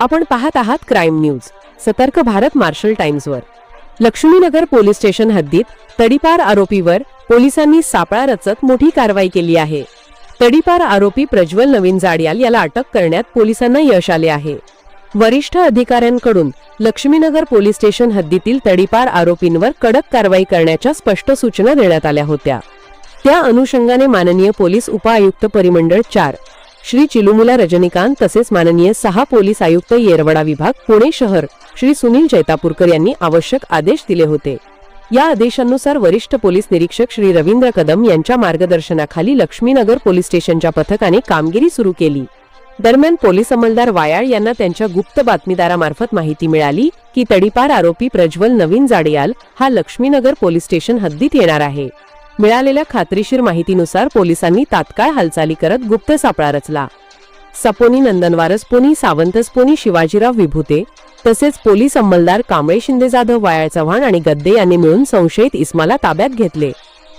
आपण पाहत आहात क्राईम न्यूज सतर्क भारत मार्शल टाइम्सवर. लक्ष्मीनगर पोलीस स्टेशन हद्दीत तडीपार आरोपीवर पोलिसांनी सापळा रचत मोठी कारवाई केली आहे. तडीपार आरोपी प्रज्वल नवीन जाडियाल याला अटक करण्यात पोलिसांना यश आले आहे. वरिष्ठ अधिकाऱ्यांकडून लक्ष्मीनगर पोलीस स्टेशन हद्दीतील तडीपार आरोपींवर कडक कारवाई करण्याच्या स्पष्ट सूचना देण्यात आल्या होत्या. त्या अनुषंगाने माननीय पोलीस उपआयुक्त परिमंडळ चार श्री चिलुमुला रजनीकांत तसेच माननीय सहा पोलीस आयुक्त येरवडा विभाग पुणे शहर श्री सुनील जैतापूरकर यांनी आवश्यक आदेश दिले होते. या आदेशानुसार वरिष्ठ पोलीस निरीक्षक श्री रवींद्र कदम यांच्या मार्गदर्शनाखाली लक्ष्मीनगर पोलीस स्टेशनच्या पथकाने कामगिरी सुरू केली. दरम्यान पोलीस अंमलदार वायाळ यांना त्यांच्या गुप्त बातमीदारामार्फत माहिती मिळाली की तडीपार आरोपी प्रज्वल नवीन जाडियाल हा लक्ष्मीनगर पोलीस स्टेशन हद्दीत येणार आहे. मिळालेल्या खात्रीशीर माहितीनुसार पोलिसांनी तात्काळ हालचाली करत गुप्त सापळा रचला. सपोनी नंदनवारस पोनी सावंतस पोनी शिवाजीराव विभूते तसेच पोलीस अंमलदार कांबळे शिंदे जाधव वायाळ चव्हाण आणि गद्दे यांनी मिळून संशयित इस्माला ताब्यात घेतले.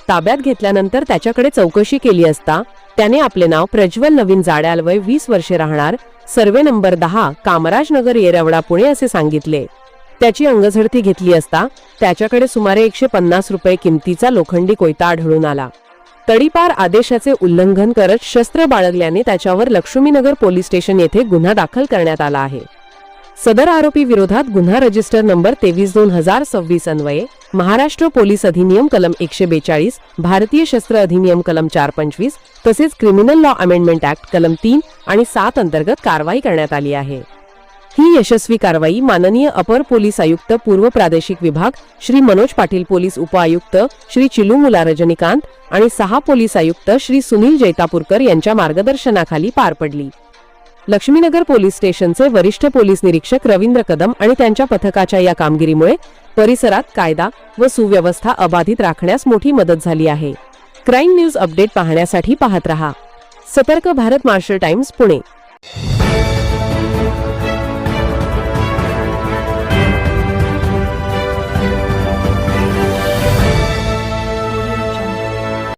ताब्यात घेतल्यानंतर त्याच्याकडे चौकशी केली असता त्याने आपले नाव प्रज्वल नवीन जाड्यालवय वीस वर्षे राहणार सर्वे नंबर दहा कामराजनगर येरवडा पुणे असे सांगितले. त्याची अंगझडती घेतली असता त्याच्याकडे सुमारे एकशे पन्नास रुपये किमतीचा लोखंडी कोयता आढळून आला. तडीपार आदेशाचे उल्लंघन करत शस्त्र बाळगल्याने त्याच्यावर लक्ष्मीनगर पोलीस स्टेशन येथे गुन्हा दाखल करण्यात आला आहे. सदर आरोपी विरोधात गुन्हा रजिस्टर नंबर तेवीस दोन हजार सव्वीस अन्वये महाराष्ट्र पोलीस अधिनियम कलम एकशे बेचाळीस भारतीय शस्त्र अधिनियम कलम चार पंचवीस तसेच क्रिमिनल लॉ अमेंडमेंट ऍक्ट कलम तीन आणि सात अंतर्गत कारवाई करण्यात आली आहे. ही यशस्वी कारवाई माननीय अपर पोलीस आयुक्त पूर्व प्रादेशिक विभाग श्री मनोज पाटील पोलीस उपआयुक्त श्री चिलुमुला रजनीकांत आणि सहा पोलीस आयुक्त श्री सुनील जैतापूरकर यांच्या मार्गदर्शनाखाली पार पडली. लक्ष्मीनगर पोलीस स्टेशनचे वरिष्ठ पोलीस निरीक्षक रवींद्र कदम आणि त्यांच्या पथकाच्या या कामगिरीमुळे परिसरात कायदा व सुव्यवस्था अबाधित राखण्यास मोठी मदत झाली आहे. क्राईम न्यूज अपडेट पाहण्यासाठी पाहत रहा. सतर्क भारत मार्शल टाइम्स पुणे.